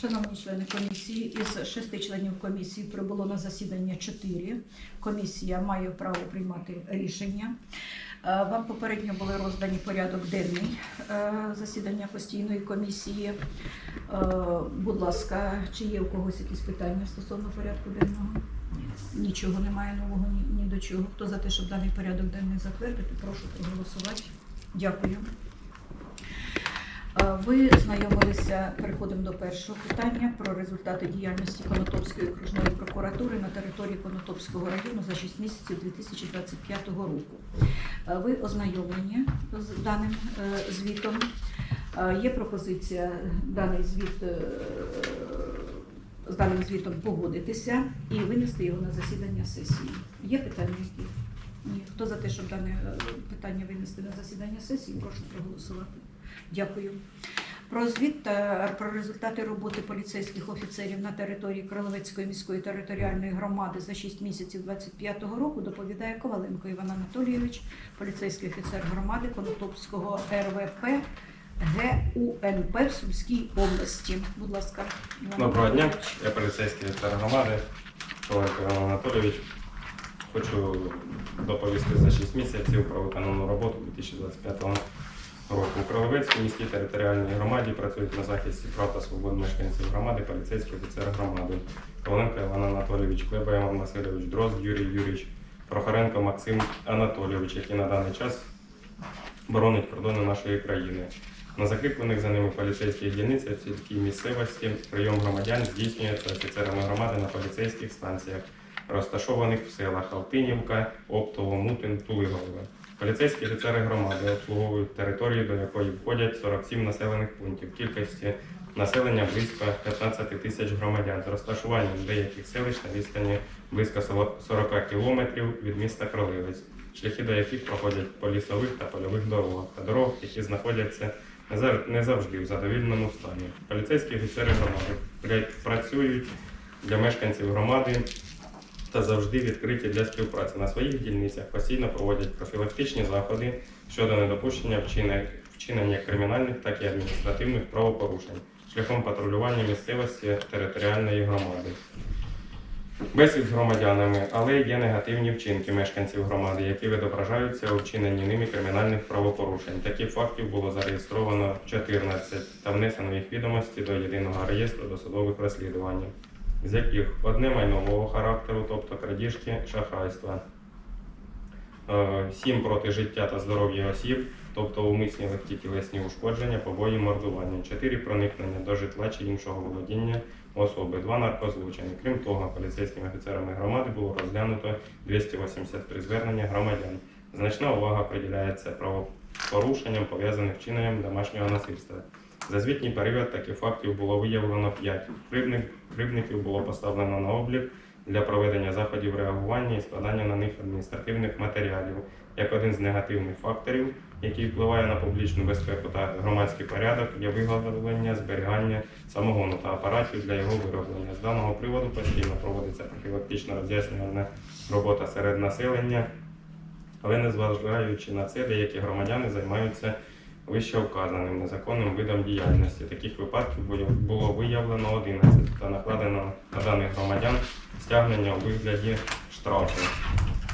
Шановні члени комісії, із шести членів комісії прибуло на засідання чотири. Комісія має право приймати рішення. Е, Вам попередньо були роздані порядок денний е, засідання постійної комісії. Е, Будь ласка, чи є у когось якісь питання стосовно порядку денного? Нічого немає нового ні, ні до чого. Хто за те, щоб даний порядок денний затвердити, прошу проголосувати. Дякую. Ви знайомилися, переходимо до першого питання про результати діяльності Конотопської окружної прокуратури на території Конотопського району за 6 місяців 2025 року. Ви ознайомлені з даним е, звітом. Є пропозиція даний звіт е, з даним звітом погодитися і винести його на засідання сесії. Є питання які? Ні. Хто за те, щоб дане е, питання винести на засідання сесії, прошу проголосувати. Дякую. Про звіт та про результати роботи поліцейських офіцерів на території Кроловецької міської територіальної громади за 6 місяців 2025 року доповідає Коваленко Іван Анатолійович, поліцейський офіцер громади Конотопського РВП ГУНП в Сумській області. Будь ласка, Іван Доброго дня, я поліцейський офіцер громади Ковалько Іван Анатолійович. Хочу доповісти за 6 місяців про виконану роботу 2025 року. У Кроловецькій міській територіальній громаді працюють на захисті прав та свобод мешканців громади поліцейський офіцер громади. Коваленко Іван Анатолійович, Клеба Іван Васильович, Дрозд Юрій Юрійович, Прохоренко Максим Анатолійович, який на даний час боронить кордони нашої країни. На закріплених за ними поліцейських дільницях в сільській місцевості прийом громадян здійснюється офіцерами громади на поліцейських станціях, розташованих в селах Алтинівка, Оптово, Мутин, Тулигове. Поліцейські офіцери громади обслуговують територію, до якої входять 47 населених пунктів. Кількості населення близько 15 тисяч громадян з розташуванням деяких селищ на відстані близько 40 кілометрів від міста Кролевець, шляхи до яких проходять по лісових та польових дорогах та дорогах, які знаходяться не зав- не завжди в задовільному стані. Поліцейські офіцери громади пра- працюють для мешканців громади та завжди відкриті для співпраці. На своїх дільницях постійно проводять профілактичні заходи щодо недопущення вчинення, кримінальних, так і адміністративних правопорушень шляхом патрулювання місцевості територіальної громади. Бесід з громадянами, але є негативні вчинки мешканців громади, які відображаються у вчиненні ними кримінальних правопорушень. Таких фактів було зареєстровано 14 та внесено їх відомості до єдиного реєстру досудових розслідувань, з яких одне майнового характеру, тобто крадіжки, шахрайства, Е, сім проти життя та здоров'я осіб, тобто умисні легкі тілесні ушкодження, побої, мордування, чотири проникнення до житла чи іншого володіння особи, два наркозлочини. Крім того, поліцейськими офіцерами громади було розглянуто 283 звернення громадян. Значна увага приділяється правопорушенням, пов'язаним з вчиненням домашнього насильства. За звітній період таких фактів було виявлено 5. Кривдників було поставлено на облік для проведення заходів реагування і складання на них адміністративних матеріалів як один з негативних факторів, який впливає на публічну безпеку та громадський порядок, є виготовлення, зберігання самогону та апаратів для його вироблення. З даного приводу постійно проводиться профілактична роз'яснювальна робота серед населення, але незважаючи на це, деякі громадяни займаються вище вказаним незаконним видом діяльності. Таких випадків було- виявлено 11 та накладено на даних громадян стягнення у вигляді штрафу.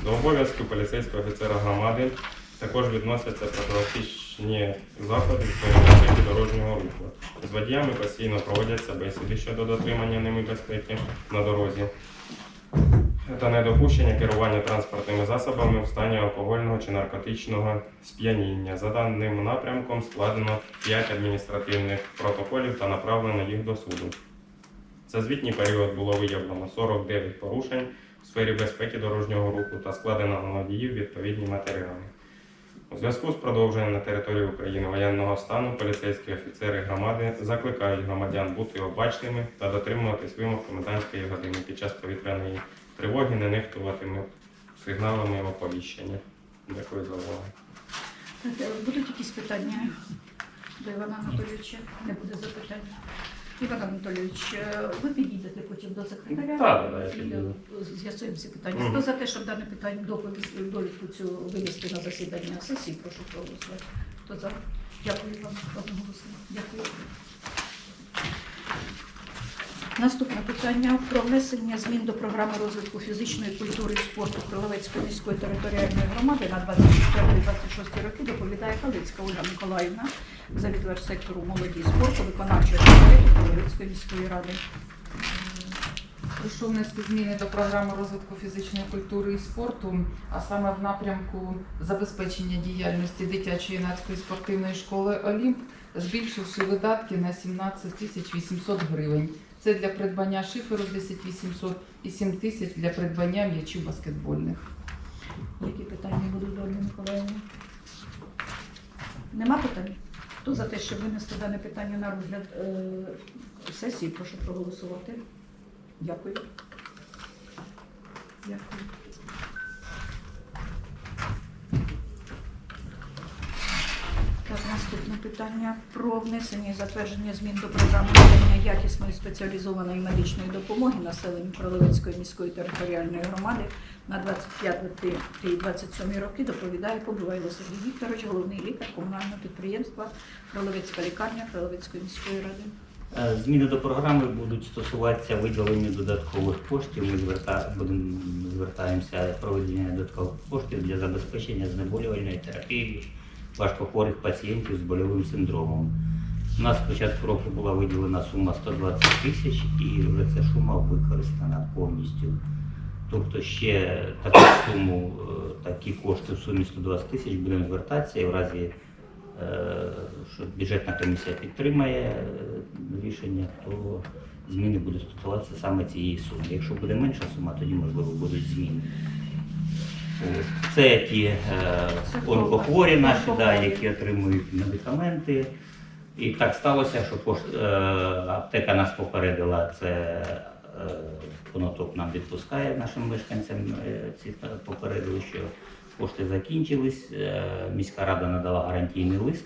До обов'язків поліцейського офіцера громади також відносяться профілактичні заходи з безпеки дорожнього руху. З водіями постійно проводяться бесіди щодо дотримання ними безпеки на дорозі та недопущення керування транспортними засобами в стані алкогольного чи наркотичного сп'яніння. За даним напрямком складено 5 адміністративних протоколів та направлено їх до суду. За звітній період було виявлено 49 порушень в сфері безпеки дорожнього руху та складено на водіїв відповідні матеріали. У зв'язку з продовженням на території України воєнного стану поліцейські офіцери громади закликають громадян бути обачними та дотримуватись вимог комендантської години під час повітряної тривоги, не нехтуватиме сигналами оповіщення. Дякую за увагу. Е, Будуть якісь питання до Івана Анатолійовича? Не буде запитань. Іван Анатолійович, е, ви підійдете потім до секретаря? Так, так, я і. З'ясуємо всі питання. Хто за те, щоб дане питання доповість довідку цю винести на засідання сесії, прошу проголосувати. Хто за? Дякую вам одноголосно. Дякую. Наступне питання про внесення змін до програми розвитку фізичної культури і спорту Кроловецької міської територіальної громади на 24-26 роки доповідає Калицька Ольга Миколаївна, завідувач сектору молоді і спорту, виконавчого комітету Кроловецької міської ради. Прошу внести зміни до програми розвитку фізичної культури і спорту, а саме в напрямку забезпечення діяльності дитячої юнацької спортивної школи Олімп, збільшивши видатки на 17 тисяч 800 гривень. Це для придбання шиферу 10 800 і 7 тисяч для придбання м'ячів баскетбольних. Які питання будуть до Ольги? Нема питань? Хто за те, щоб винести дане питання на розгляд е, сесії, прошу проголосувати. Дякую. Дякую. Так, наступне питання про внесення і затвердження змін до програми надання якісної спеціалізованої медичної допомоги населенню Кролевецької міської територіальної громади на 25 і 27 роки доповідає Побивайло Сергій Вікторович, головний лікар комунального підприємства Кролевецька лікарня Кролевецької міської ради. Е, Зміни до програми будуть стосуватися виділення додаткових коштів. Ми зверта... будемо звертаємося проведення додаткових коштів для забезпечення знеболювальної терапії важкохворих пацієнтів з больовим синдромом. У нас з початку року була виділена сума 120 тисяч і вже ця сума використана повністю. Тобто ще таку суму, е, такі кошти в сумі 120 тисяч будемо звертатися і в разі Е, що бюджетна комісія підтримає е, рішення, то зміни будуть стосуватися саме цієї суми. Якщо буде менша сума, тоді можливо будуть зміни. Це ті е, онкохворі наші, да, які отримують медикаменти. І так сталося, що кошт, е, аптека нас попередила, це е, нам відпускає нашим мешканцям. Е, ці попередили, що кошти закінчились. Е, міська рада надала гарантійний лист,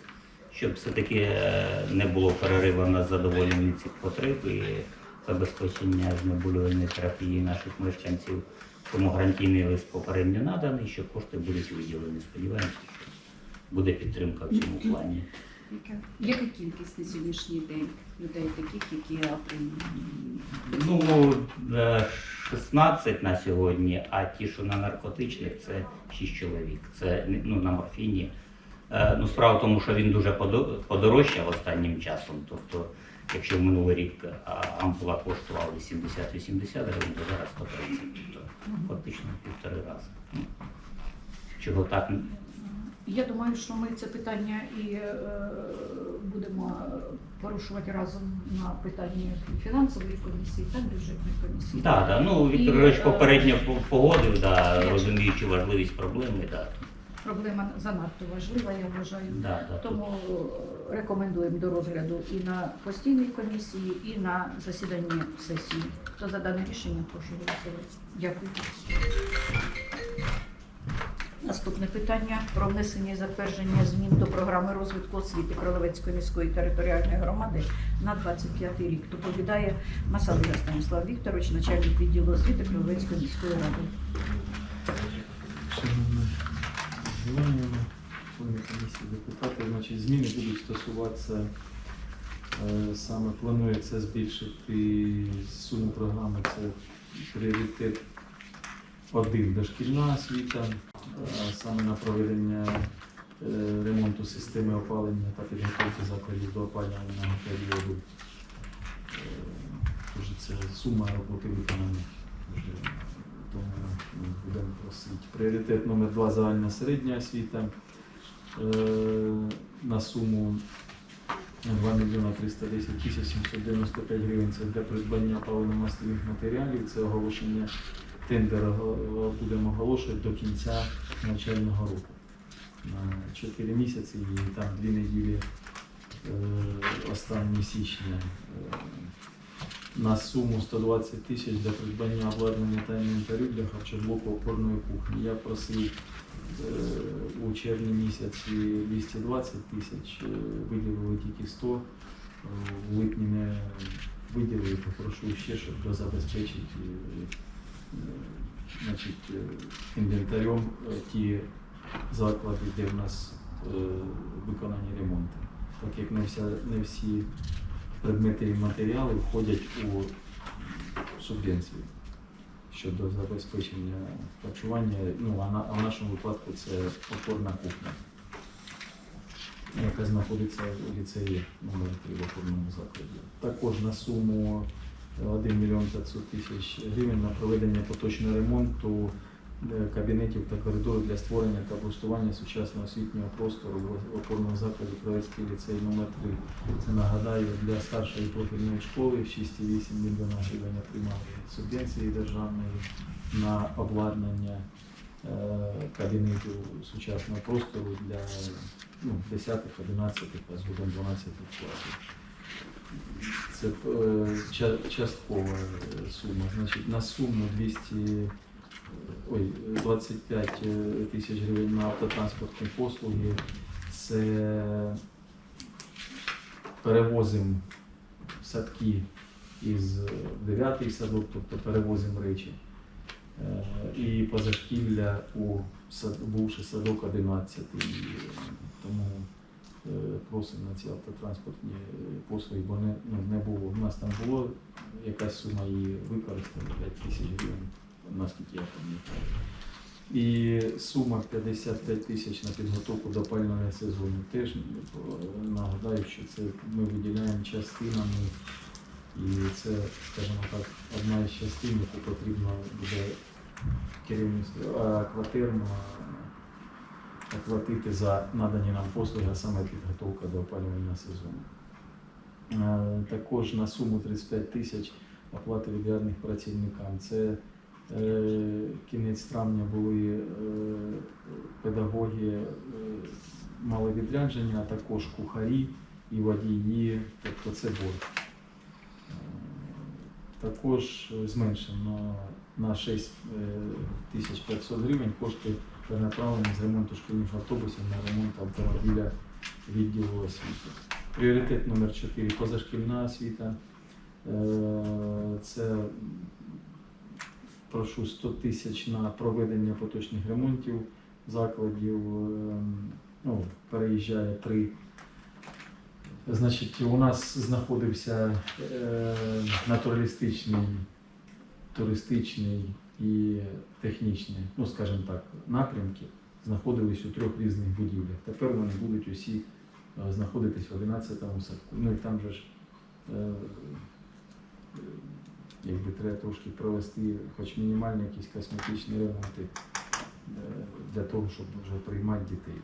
щоб все-таки е, не було перериву на задоволення цих потреб і забезпечення знеболювальної терапії наших мешканців. Тому гарантійний лист попередньо наданий, що кошти будуть виділені. Сподіваємося, що буде підтримка в цьому плані. Яка, кількість на сьогоднішній день людей таких, які отримують? Ну, е, 16 на сьогодні, а ті, що на наркотичних, це 6 чоловік. Це ну, на морфіні. Е, Ну, справа в тому, що він дуже подорожчав останнім часом. Тобто, якщо в минулий рік а, ампула коштувала 80-80 гривень, то зараз 130. Тобто, фактично півтори рази. Чого так Я думаю, що ми це питання і е, будемо порушувати разом на питанні фінансової комісії та бюджетної комісії. Да, да. Ну, Віктор Григорович е, попередньо по- погодив, да, я- розуміючи важливість проблеми. Да. Проблема занадто важлива, я вважаю. Да, да, Тому е, рекомендуємо до розгляду і на постійній комісії, і на засіданні сесії. Хто за дане рішення, прошу голосувати. Дякую. Наступне питання про внесення і затвердження змін до програми розвитку освіти Кролевецької міської територіальної громади на 25 рік. Доповідає Масалуга Станіслав Вікторович, начальник відділу освіти Кролевецької міської ради. Комісії депутати, значить, зміни будуть стосуватися, е, саме планується збільшити суму програми, це пріоритет один дошкільна освіта, саме на проведення е, ремонту системи опалення та підготовки закладів до опалювального періоду. Е, Тож це сума роботи виконання тому будемо просити. Пріоритет номер два загальна середня освіта е, на суму 2 мільйона 310 тисяч 795 гривень. Це для придбання паливно-мастильних матеріалів. Це оголошення тендера будемо оголошувати до кінця навчального року. На 4 місяці і там 2 неділі е, останні січня. Е, на суму 120 тисяч для придбання обладнання та інвентарю для харчоблоку опорної кухні. Я просив е, у червні місяці 220 тисяч, е, виділили тільки 100, е, в липні не виділили, попрошу ще, щоб забезпечити е, е, значить, е, інвентарем е, ті заклади, де в нас е, виконані ремонти. Так як не, вся, не всі предмети і матеріали входять у субвенцію щодо забезпечення харчування. Ну, а, на, а в нашому випадку це опорна кухня, яка знаходиться у ліцеї номер 3 в опорному закладі. Також на суму 1 мільйон 500 тисяч гривень на проведення поточного ремонту е, кабінетів та коридору для створення та облаштування сучасного освітнього простору в опорному закладі Кравецький ліцей номер 3 Це нагадаю для старшої профільної школи 6,8 мільйона гривень отримали субвенції державної на обладнання е, кабінетів сучасного простору для ну, 10, 11, а згодом 12 класів. Це е, ча- часткова сума. Значить, на суму 200, е, ой, 25 е, тисяч гривень на автотранспортні послуги. Це перевозимо садки із 9 садок, тобто перевозимо речі. Е, І позашкілля у бувший садок 11. І, тому е, просимо на ці автотранспортні послуги, бо не, ну, не було. У нас там було якась сума її використана 5 тисяч гривень, наскільки я пам'ятаю. І сума 55 тисяч на підготовку до опалювального сезону. Теж нагадаю, що це ми виділяємо частинами, і це, скажімо так, одна із частин, яку потрібно буде керівництву квартирно оплатити за надані нам послуги, а саме підготовка до опалювального сезону. Е, Також на суму 35 тисяч оплати відрядних працівникам. Це кінець травня були е, педагоги, е, мали відрядження, а також кухарі і водії, тобто це борг. Е, Також зменшено на 6 е, тисяч 500 гривень кошти перенаправлені з ремонту шкільних автобусів на ремонт автомобіля відділу освіти. Пріоритет номер 4 позашкільна освіта. Е, Це прошу 100 тисяч на проведення поточних ремонтів закладів. Е, Ну, переїжджає три. Значить, у нас знаходився е, натуралістичний, туристичний і технічний, ну скажімо так, напрямки знаходились у трьох різних будівлях. Тепер вони будуть усі е, знаходитись в 11-му садку. Ну і там же ж е, якби треба трошки провести хоч мінімальні якісь косметичні ремонти е, для того, щоб вже приймати дітей.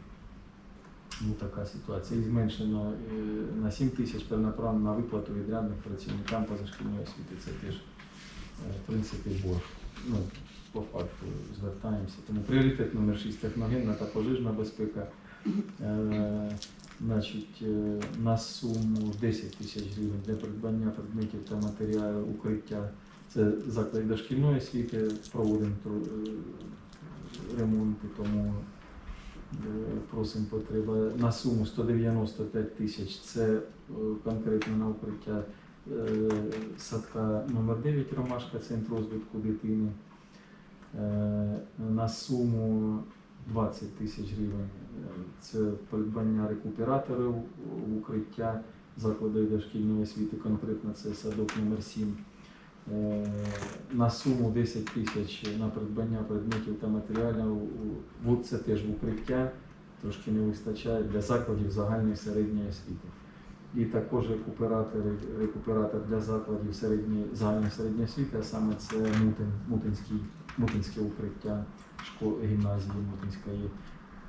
Ну, така ситуація. І зменшено е, на 7 тисяч перенаправлено на виплату відрядних працівникам позашкільної освіти. Це теж, е, в принципі, борг. Ну, по факту звертаємося. Тому пріоритет номер 6 техногенна та пожежна безпека. Значить, е, на суму 10 тисяч гривень для придбання предметів та матеріалів укриття. Це заклад дошкільної освіти, проводимо е, ремонти, тому Е, просимо потреба на суму 195 тисяч. Це конкретно на укриття садка номер 9 Ромашка, центр розвитку дитини. На суму 20 тисяч гривень. Це придбання рекуператорів в укриття закладів дошкільної освіти, конкретно це садок номер 7. Е, На суму 10 тисяч на придбання предметів та матеріалів. Це теж в укриття, трошки не вистачає для закладів загальної середньої освіти. І також рекуператори, рекуператор для закладів середньої, загальної середньої освіти, а саме це Мутин, Мутинський, Мутинське укриття школи гімназії Мутинської.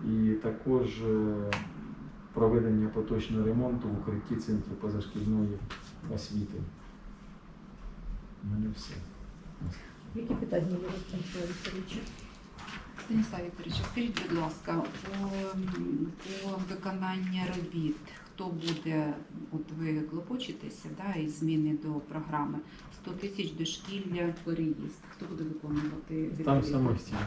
І також е, проведення поточного ремонту в укритті центру позашкільної освіти. У мене все. Які питання є у Станіслава Вікторовича? Станіслав Вікторович, скажіть, будь ласка, по, по виконанню робіт, хто буде, от ви клопочетеся, да, із зміни до програми 100 тисяч дошкілля переїзд. Хто буде виконувати Там самостійно.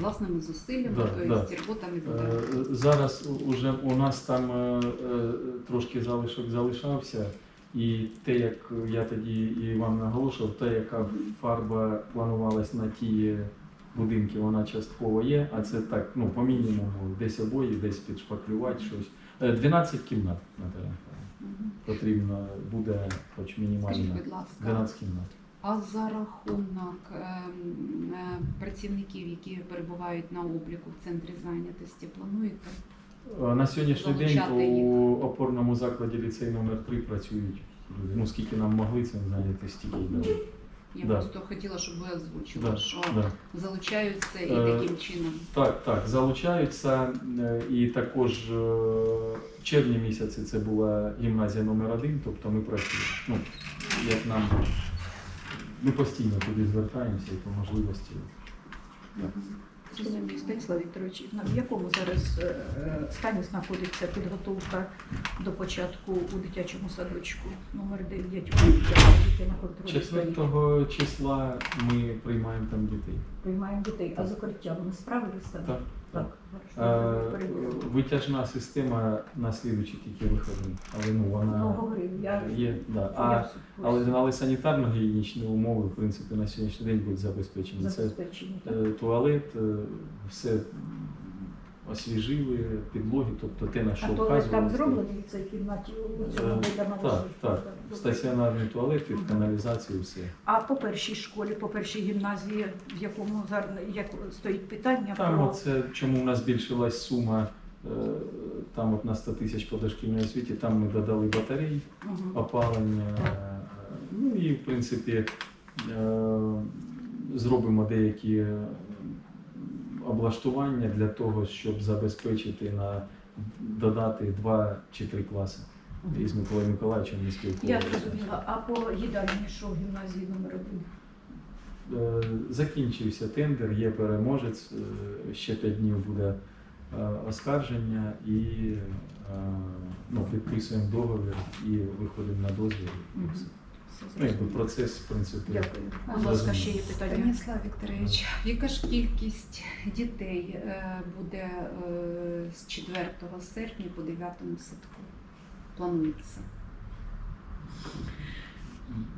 власними зусиллями, Да, тобто да. робота не буде. Е, Зараз уже у нас там е, е, трошки залишок залишався, і те, як я тоді і вам наголошував, те, яка фарба планувалась на ті будинки, вона частково є, а це так, ну, по мінімуму, десь обої, десь підшпаклювати щось. Е, 12 кімнат, Наталя. Михайлівна. Потрібно буде хоч Скажіть, мінімально будь ласка, 12 кімнат. А за рахунок ем, е, працівників, які перебувають на обліку в центрі зайнятості, плануєте? Е, На сьогоднішній день Залучати у опорному закладі ліцей номер 3 працюють люди. Ну, скільки нам могли цим зайняти, стільки й дали. Я Да. просто хотіла, щоб ви озвучили, Да, що да. залучаються і Е, таким чином. Так, так, залучаються. е, І також е, в червні місяці це була гімназія номер 1 тобто ми працюємо. Ну, як нам ми постійно туди звертаємося і по можливості. Шановний Станіслав Вікторович, в якому зараз е, стані знаходиться підготовка до початку у дитячому садочку номер 9 на контролі 4 числа ми приймаємо там дітей. Приймаємо дітей, а з укриттям вони справилися? Так. Так. Е, хорошо. Перевірили. Витяжна система на слідуючі тільки виходить, але ну Ну, вона говорив, я... є. Да. А, але, але санітарно-гігієнічні умови, в принципі, на сьогоднішній день будуть забезпечені. Це забезпечені. так? е, туалет, е, все освіжили, підлоги, тобто те, на що А туалет там зроблений в цій кімнаті у цьому Е, Так, так. Стаціонарний туалет, під Мгм. каналізацію, все. А по першій школі, по першій гімназії, в якому зараз як стоїть питання Там про оце, чому в нас збільшилась сума, там от на 100 тисяч по дошкільній освіті, там ми додали батарей, опалення. е, Ну і в принципі е, зробимо деякі е, облаштування для того, щоб забезпечити на додати два чи три класи із Миколаєм Миколаївичем ми Я зрозуміла. А по їдальні що в гімназії номер один? Е, Закінчився тендер, є переможець. е, Ще 5 днів буде е, оскарження і е, ну, підписуємо договір і виходимо на дозвіл. Ну, якби процес, в принципі, Дякую. Будь ласка, ще є питання. Станіслав Вікторович, яка ж кількість дітей е, буде е, з 4 серпня по 9 садку? Планується?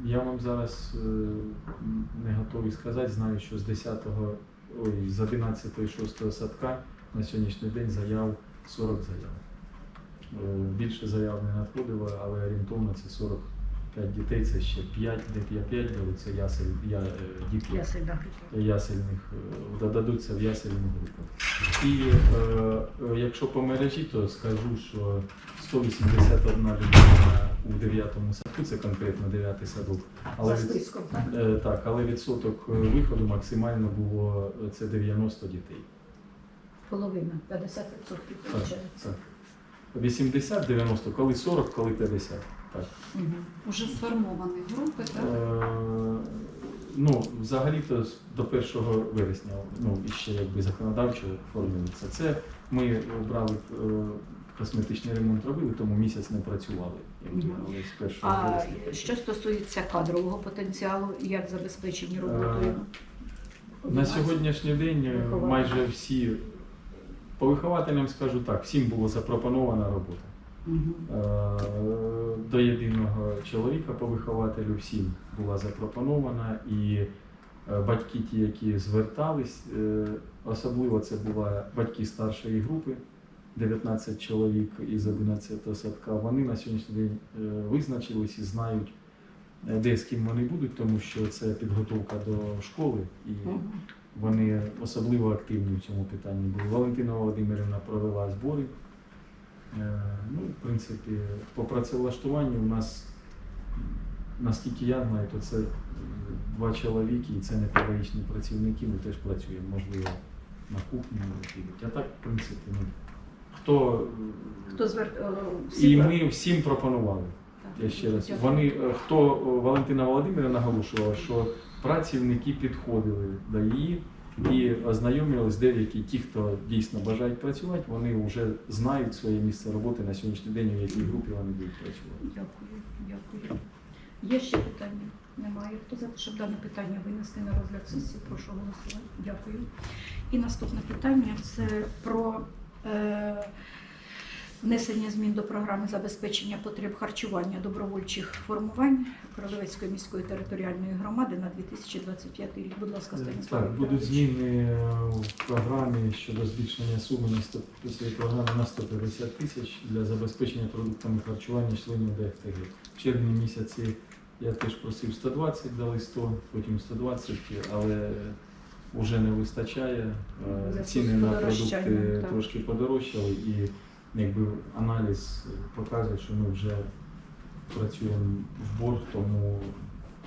Я вам зараз е, не готовий сказати. Знаю, що з 10-го, ой, з 11-го 6 садка на сьогоднішній день заяв 40 заяв. Е, Більше заяв не надходило, але орієнтовно це 45 дітей, це ще 5, де 5, 5 дали, це ясель, я, е, сильно ясельних, е, додадуться в ясельну групу. І е, якщо по мережі, то скажу, що 181 людина у 9 садку, це конкретно 9 садок. Але від, списком, так? е, так, але відсоток виходу максимально було це 90 дітей. Половина, 50% Так, виходить. так. 80-90, коли 40, коли 50. Так. Мгм. Уже сформовані групи, так? Е, ну, взагалі-то до 1 вересня, ну, і ще якби законодавчо оформлюється. Це ми брали е, косметичний ремонт робили, тому місяць не працювали. якби. Але з 1 А вересня. що стосується кадрового потенціалу, як забезпечені роботою? Е, На сьогоднішній день е, майже всі, по вихователям скажу так, всім була запропонована робота. Е, До єдиного чоловіка по вихователю всім була запропонована, і е, батьки, ті, які звертались, е, особливо це були батьки старшої групи, 19 чоловік із 11 садка. Вони на сьогоднішній день визначились і знають, де з ким вони будуть, тому що це підготовка до школи, і Мгм. Вони особливо активні в цьому питанні були. Валентина Володимирівна провела збори. Е, Ну, в принципі, по працевлаштуванню у нас, наскільки я знаю, то це два чоловіки, і це не педагогічні працівники, ми теж працюємо, можливо, на кухні підуть. А так, в принципі, ну, хто, Хто звер... і ми всім пропонували. Так, Я ще раз. Вони е, хто Валентина Володимирівна наголошувала, що працівники підходили до її і ознайомились деякі, ті, хто дійсно бажають працювати, вони вже знають своє місце роботи на сьогоднішній день, в якій групі вони будуть працювати. Дякую, дякую. Є ще питання? Немає. Хто за те, щоб дане питання винести на розгляд сесії? Прошу голосувати. Дякую. І наступне питання це про е, внесення змін до програми забезпечення потреб харчування добровольчих формувань Королевецької міської територіальної громади на 2025 рік. Будь ласка, Станіслав. Так, будуть зміни е, в програмі щодо збільшення суми на 100, цієї програми на 150 тисяч для забезпечення продуктами харчування членів ДФТГ. В червні місяці Я теж просив 120, дали 100, потім 120, але вже не вистачає. Е, Зв'язку з Ціни на продукти так. трошки подорожчали і якби аналіз показує, що ми вже працюємо в борг, тому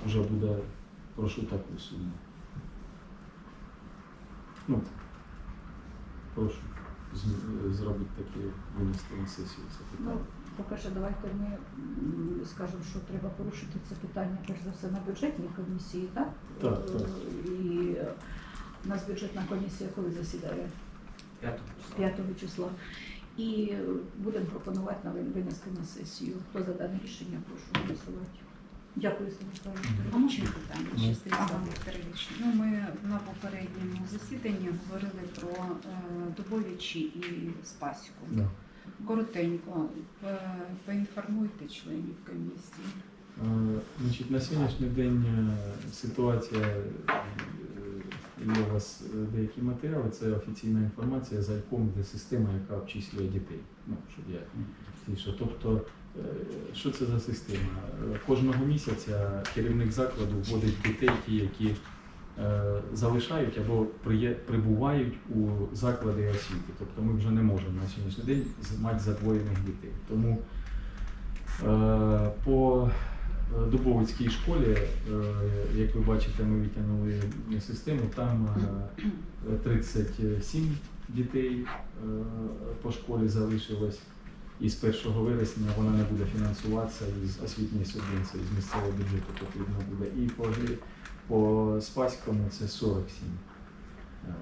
вже буде прошу таку суму. Ну, прошу зробити таке винести на сесію це Ну, питання. по-перше, давайте ми скажемо, що треба порушити це питання, перш за все, на бюджетній комісії, так? Так, так. І е, у нас бюджетна комісія коли засідає? 5 числа. І будемо пропонувати на винести на сесію. Хто за дане рішення, прошу голосувати. Дякую, Станіслав А можна питання ще Ну. Вікторович? Ну, ми на попередньому засіданні говорили про е, Дубовичі і Спасіку. Да. Коротенько, е, поінформуйте членів комісії. Е, Значить, на сьогоднішній день е, ситуація, є у вас е, деякі матеріали, це офіційна інформація за яком де система, яка обчислює дітей. Ну, щоб я тише. Тобто, е, що це за система? Кожного місяця керівник закладу вводить дітей, ті, які е, залишають або прибувають у заклади освіти. Тобто ми вже не можемо на сьогоднішній день мати задвоєних дітей. Тому по Дубовицькій школі, е, як ви бачите, ми витягнули систему, там е, 37 дітей е, по школі залишилось. І з 1 вересня вона не буде фінансуватися із освітньої субвенції, з місцевого бюджету потрібно буде. І по, по Спаському це 47 е,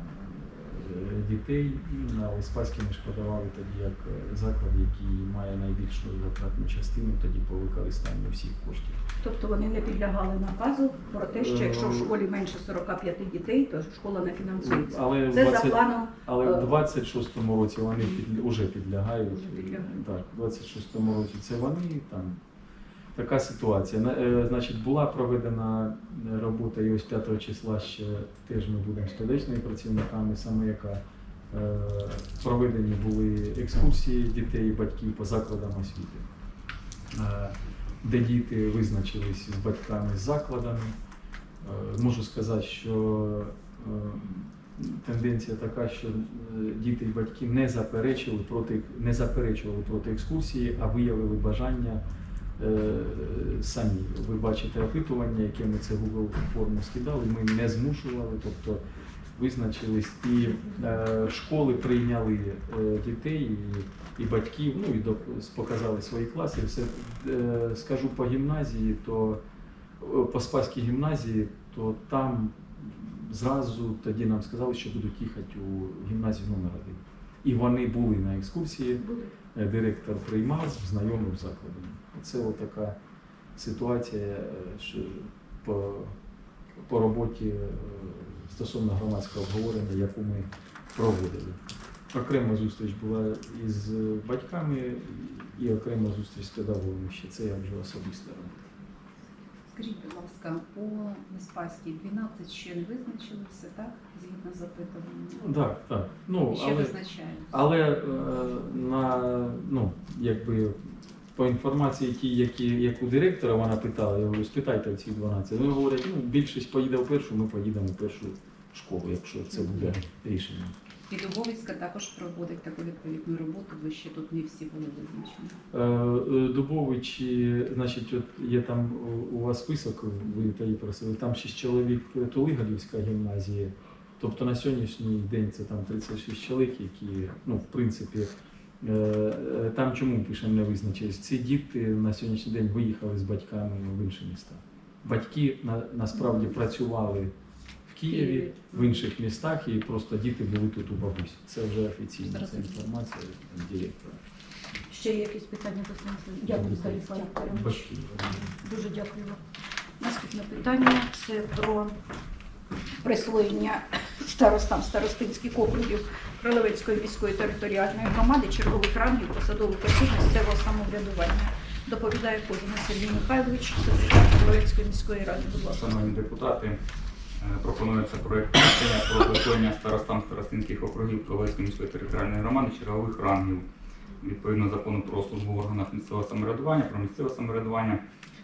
дітей. Ну, Але Спаські ми ж подавали тоді як е, заклад, який має найбільшу затратну частину тоді по використанню всіх коштів. Тобто вони не підлягали наказу про те, що якщо в школі менше 45 дітей, то школа не фінансується. Але Це за планом Але Е, в 26-му році вони під, уже підлягають. Підлягають. Так, в 26-му році це вони там. Така ситуація. Е, Значить, була проведена е, робота і ось 5 числа ще теж ми будемо столичними працівниками, саме яка е, проведені були екскурсії дітей і батьків по закладам освіти, де діти визначились з батьками з закладами. Можу сказати, що тенденція така, що діти і батьки не заперечили проти, не заперечували проти екскурсії, а виявили бажання самі. Ви бачите опитування, яке ми це Google форму скидали, ми не змушували, тобто визначились і е, школи прийняли е, дітей і, і батьків, ну і до, показали свої класи. Все е, скажу по гімназії, то е, по Спаській гімназії, то там зразу тоді нам сказали, що будуть їхати у гімназію номер один. І вони були на екскурсії, е, директор приймав, знайомив закладом. Це така ситуація е, що по, по роботі е, стосовно громадського обговорення, яку ми проводили. Окрема зустріч була із батьками і окрема зустріч з педагогами. Ще це я вже особиста робота. Скажіть, будь ласка, по Неспаській 12 ще не визначилися, так? Згідно з опитуванням? Так, так. Ну, Ще але, визначають. але е, на, ну, якби, по інформації, ті, які, яку директора вона питала, я говорю, спитайте ці 12. Вони говорять, ну, більшість поїде в першу, ми поїдемо в першу школу, якщо це буде рішення. І Дубовицька також проводить таку відповідну роботу, бо ще тут не всі були визначені. Е, е, Дубовичі, значить, от є там у- у вас список, ви та її просили, там 6 чоловік Тулигалівська гімназія. Тобто на сьогоднішній день це там 36 чоловік, які, ну, в принципі, е, е, там чому пишемо не визначились? Ці діти на сьогоднішній день виїхали з батьками в інші міста. Батьки на, насправді працювали в Києві, Києві. в інших містах, і просто діти були тут у бабусі. Це вже офіційна ця інформація директора. Ще є якісь питання до Станіслава? Дякую, Станіслав Дуже дякую вам. Наступне питання це про присвоєння старостам старостинських округів Кролевецької міської територіальної громади чергових рангів посадових осіб місцевого самоврядування. Доповідає Кожина Сергій Михайлович, секретар Кролевецької міської ради. Будь ласка. Шановні депутати, е, пропонується проект рішення про присвоєння старостам старостинських округів Кролевської міської територіальної громади чергових рангів. Відповідно закону про службу в органах місцевого самоврядування, про місцеве самоврядування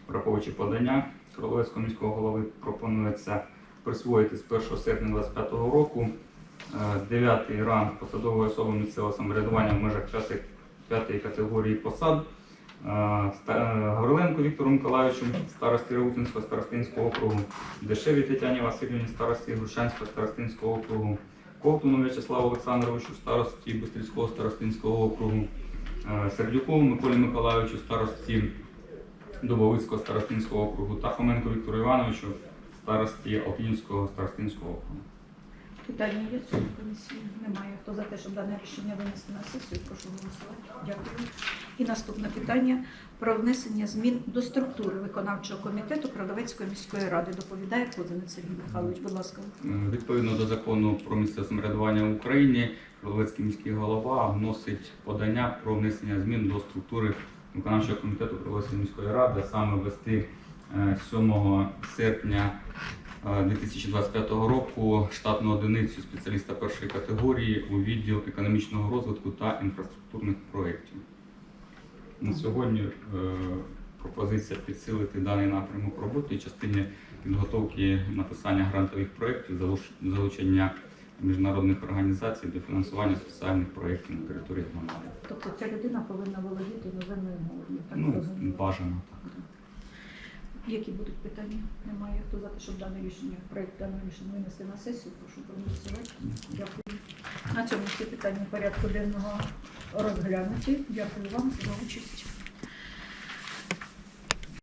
Враховуючи подання Кроловецького міського голови, пропонується присвоїти з 1 серпня 2025 року е, дев'ятий ранг посадової особи місцевого самоврядування в межах п'яти- п'ятої категорії посад. Е, е, Віктору Миколаївичу, старості Реутинського старостинського округу, Дешеві Тетяні Васильівні, старості Грушанського старостинського округу, Ковтуну В'ячеславу Олександровичу, старості Бистрівського старостинського округу, е, Сердюкову Миколі Миколаївичу, старості Дубовицького старостинського округу. Та Хоменко Віктору Івановичу, старості Алпінського старостинського округу. Питання є в комісії? Немає. Хто за те, щоб дане рішення винести на сесію, прошу голосувати. Дякую. І наступне питання про внесення змін до структури виконавчого комітету Кролевецької міської ради. Доповідає Козинець Сергій Михайлович. Будь ласка. Е, Відповідно до закону про місцеве самоврядування в Україні, Кроловецький міський голова вносить подання про внесення змін до структури виконавчого комітету Кроловецької міської ради, саме ввести е, 7 серпня е, 2025 року штатну одиницю спеціаліста першої категорії у відділ економічного розвитку та інфраструктурних проєктів. На сьогодні е, пропозиція підсилити даний напрямок роботи частині підготовки написання грантових проєктів, залучення міжнародних організацій для фінансування соціальних проєктів на території громади. Тобто ця людина повинна володіти іноземною мовою. Ну, бажано так. Які будуть питання? Немає. Хто за те, щоб дане рішення, проект даного рішення винести на сесію, прошу проголосувати. Дякую. На цьому всі питання порядку денного розглянуті. Дякую вам за участь.